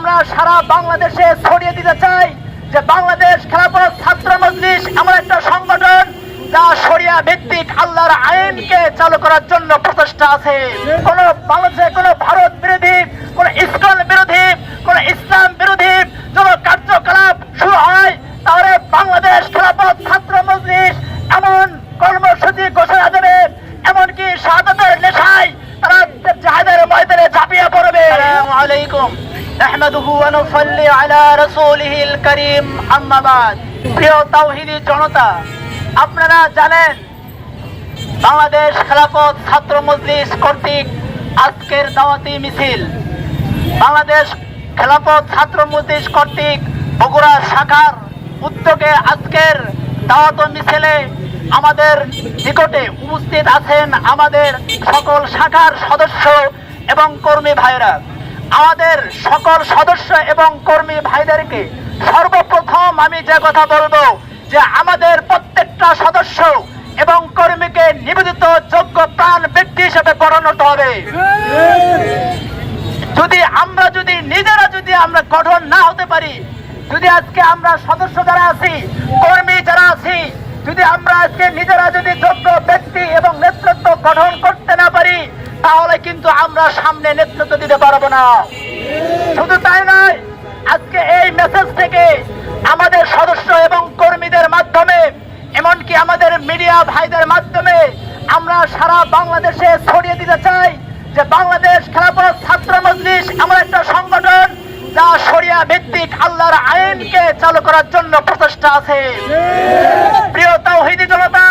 আমরা সারা বাংলাদেশে ছড়িয়ে দিতে চাই যে বাংলাদেশ খেলাফত ছাত্র মজলিস এমন একটা সংগঠন যা শরিয়া ভিত্তিক আল্লাহর আইনকে চালু করার জন্য প্রচেষ্টা আছে। কোন বাংলাদেশে কোন ভারত বিরোধী, কোন ইসকন বিরোধী, কোন ইসলাম বিরোধী কোন কার্যকলাপ শুরু হয়, তাহলে বাংলাদেশ খেলাফত ছাত্র মজলিস এমন কর্মসূচি ঘোষণা দেবে, এমনকি শাহাদাতের নেশায় তারা জাহাদের ময়দানে ঝাঁপিয়ে পড়বে। আলাইকুম। নাহমাদুহু ওয়া নুসাল্লি আলা রাসূলিহিল কারীম আম্মা প্রিয় তাওহীদি জনতা, আপনারা জানেন বাংলাদেশ খেলাফত ছাত্র মজলিস কর্তৃক আজকের দাওয়াতি মিছিল। বাংলাদেশ খেলাফত ছাত্র মজলিস কর্তৃক বগুড়া শাখার উদ্যোগে আজকের দাওয়াত মিছিলে আমাদের নিকটে উপস্থিত আছেন আমাদের সকল শাখার সদস্য এবং কর্মী ভাইরা আমাদের সকল সদস্য এবং কর্মী ভাইদেরকে সর্বপ্রথম আমি যে কথা বলব যে আমাদের প্রত্যেকটা সদস্য এবং কর্মীকে নিবেদিত যোগ্য প্রাণ ব্যক্তি হিসেবে পরিণত হবে। যদি আমরা যদি নিজেরা যদি আমরা গঠন না হতে পারি, যদি আজকে আমরা সদস্য যারা আছি, কর্মী যারা আছি, যদি আমরা আজকে নিজেরা যদি যোগ্য ব্যক্তি এবং নেতৃত্ব গঠন করতে না পারি তাহলে কিন্তু আমরা সামনে নেতৃত্ব দিতে পারব না। শুধু তাই নয়, আজকে এই মেসেজ থেকে আমাদের সদস্য এবং কর্মীদের মাধ্যমে, এমনকি আমাদের মিডিয়া ভাইদের মাধ্যমে আমরা সারা বাংলাদেশে ছড়িয়ে দিতে চাই যে বাংলাদেশ খেলাফত ছাত্র মজলিস এমন একটা সংগঠন যা শরিয়া ভিত্তিক আল্লাহর আইনকে চালু করার জন্য প্রচেষ্টা আছে। প্রিয় তাওহীদি জনতা,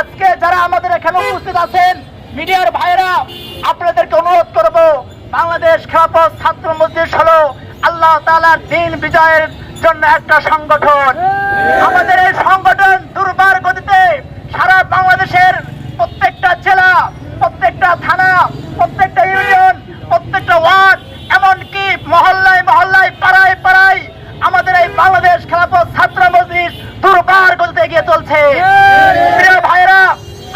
আজকে যারা আমাদের এখানে উপস্থিত আছেন মিডিয়ার ভাইরা আপনাদেরকে অনুরোধ করব, বাংলাদেশ খেলাফত ছাত্র মজলিস হলো আল্লাহ তাআলার দিন বিজয়ের জন্য একটা সংগঠন। আমাদের এই সংগঠন দুর্বার গতিতে সারা বাংলাদেশের প্রত্যেকটা জেলা, প্রত্যেকটা থানা, প্রত্যেকটা ইউনিয়ন, প্রত্যেকটা ওয়ার্ড, এমনকি মহল্লায় মহল্লায়, পাড়ায় পাড়ায় আমাদের এই বাংলাদেশ খেলাফত ছাত্র মজলিস দুর্বার গতিতে এগিয়ে চলছে প্রিয় ভাইরা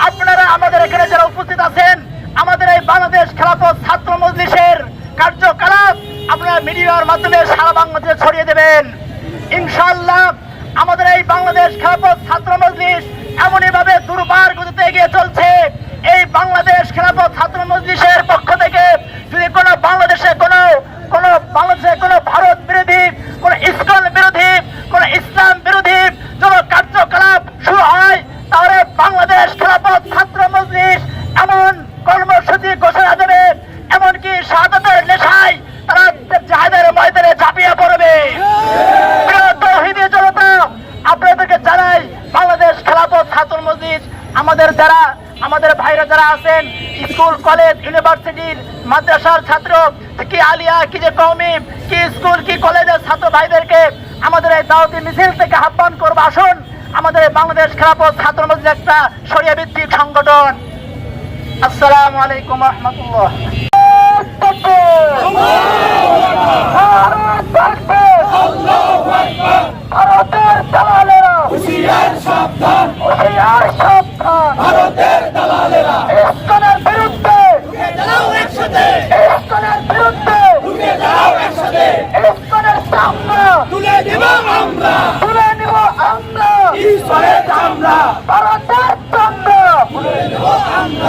আপনারা আমাদের এখানে যারা উপস্থিত আছেন আমাদের এই বাংলাদেশ খেলাফত ছাত্র মজলিসের কার্যকলাপ। আপনারা মিডিয়ার মাধ্যমে সারা বাংলাদেশে ছড়িয়ে দেবেন। ইনশাল্লাহ আমাদের এই বাংলাদেশ খেলাফত ছাত্র মজলিশ এমনই ভাবে দুর্বার গতিতে এগিয়ে চলছে। এই বাংলাদেশ খেলাফত ছাত্র মজলিসের পক্ষ থেকে যদি কোনো বাংলাদেশে কোনো কোনো বাংলাদেশে কোনো ভারত বিরোধী কোনো ইসকন বিরোধী কোনো ইসলাম বিরোধী কোনো কার্যকলাপ শুরু হয় তাহলে বাংলাদেশ খেলাফত ছাত্র মজলিস এমন কর্মসূচি ঘোষণা দেবে এমনকি শাহাদাতের নেশায় তারা জাহাদের ময়দানে ঝাঁপিয়ে পড়বে প্রিয় তৌহিদি জনতা আপনাদেরকে জানাই বাংলাদেশ খেলাফত ছাত্র মসজিদ আমাদের যারা, আমাদের ভাইরা যারা আছেন, স্কুল, কলেজ, ইউনিভার্সিটির মাদ্রাসার ছাত্র, কি আলিয়া, কি যে কৌমি কি স্কুল, কি কলেজের ছাত্র ভাইদেরকে আমাদের এই দাওয়াতি মিছিল থেকে আহ্বান করব। আসুন, আমাদের বাংলাদেশ খেলাফত ছাত্র মসজিদ একটা সরিয়া ভিত্তিক সংগঠন। আসসালামু আলাইকুম রহমতুল্লাহ। তুলে নেব আমরা। তুলে নেব আমরা। ঈশ্বরের আমরা ভারতের আমরা তুলে নেব আমরা।